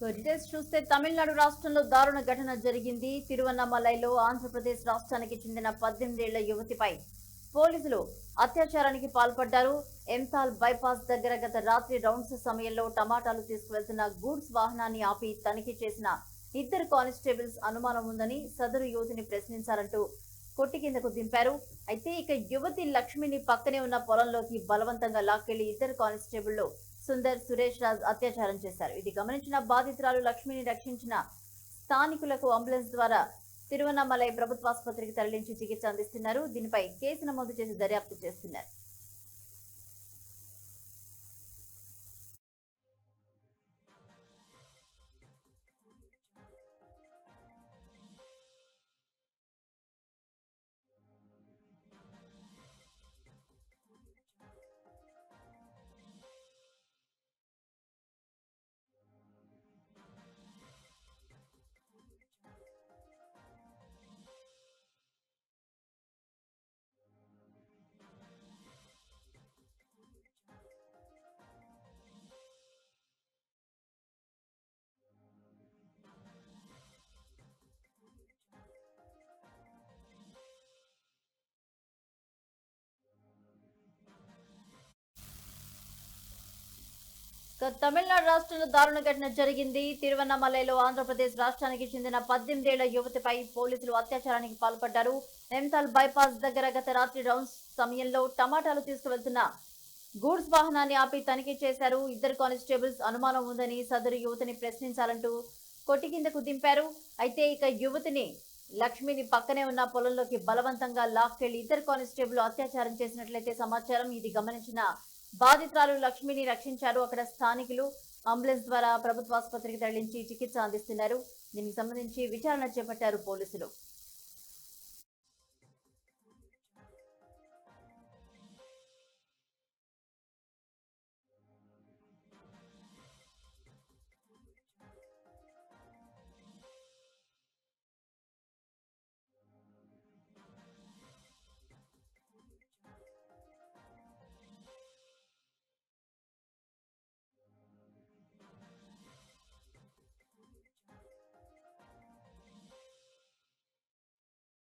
Details చూస్తే తమిళనాడు రాష్ట్రంలో దారుణ ఘటన జరిగింది తిరువన్నమలైలో ఆంధ్రప్రదేశ్ రాష్ట్రానికి చెందిన పద్దెనిమిదేళ్ళ యువతిపై పోలీసులు అత్యాచారానికి పాల్పడ్డారు ఎంతాల్ బైపాస్ దగ్గర గత రాత్రి రౌండ్స్ సమయంలో టమాటాలు తీసుకువెళ్తున్న గూడ్స్ వాహనాన్ని ఆపి తనిఖీ చేసిన ఇద్దరు కానిస్టేబుల్స్ అనుమానం ఉందని సదరు యువతిని ప్రశ్నించారంటూ కొట్టి కిందకు దింపారు అయితే ఇక యువతి లక్ష్మిని పక్కనే ఉన్న పొలంలోకి బలవంతంగా లాక్కెళ్ళి ఇద్దరు కానిస్టేబుల్లో సుందర్ సురేష్ రాజ్ అత్యాచారం చేశారు. ఇది గమనించిన బాధితురాలు లక్ష్మిని రక్షించిన స్థానికులకు అంబులెన్స్ ద్వారా తిరువన్నమలై ప్రభుత్వాసుపత్రికి తరలించి చికిత్స అందిస్తున్నారు. దీనిపై కేసు నమోదు చేసి దర్యాప్తు చేస్తున్నారు. తమిళనాడు రాష్ట్రంలో దారుణ ఘటన జరిగింది. తిరువన్నమలైలో ఆంధ్రప్రదేశ్ రాష్ట్రానికి చెందిన పద్దెనిమిదేళ్ళ యువతిపై పోలీసులు అత్యాచారానికి పాల్పడ్డారు. నెమ్తాల్ బైపాస్ దగ్గర గత రాత్రి రౌండ్స్ సమయంలో టమాటాలు తీసుకువెళ్తున్న గూడ్స్ వాహనాన్ని ఆపి తనిఖీ చేశారు. ఇద్దరు కానిస్టేబుల్స్ అనుమానం ఉందని సదరు యువతిని ప్రశ్నించాలంటూ కొట్టి కిందకు దింపారు. అయితే ఇక యువతిని లక్ష్మిని పక్కనే ఉన్న పొలంలోకి బలవంతంగా లాక్కెళ్ళి ఇద్దరు కానిస్టేబుల్ అత్యాచారం చేసినట్లయితే సమాచారం. ఇది గమనించిన బాధితురాలు లక్ష్మిని రక్షించారు. అక్కడ స్థానికులు అంబులెన్స్ ద్వారా ప్రభుత్వ ఆసుపత్రికి తరలించి చికిత్స అందిస్తున్నారు. దీనికి సంబంధించి విచారణ చేపట్టారు పోలీసులు.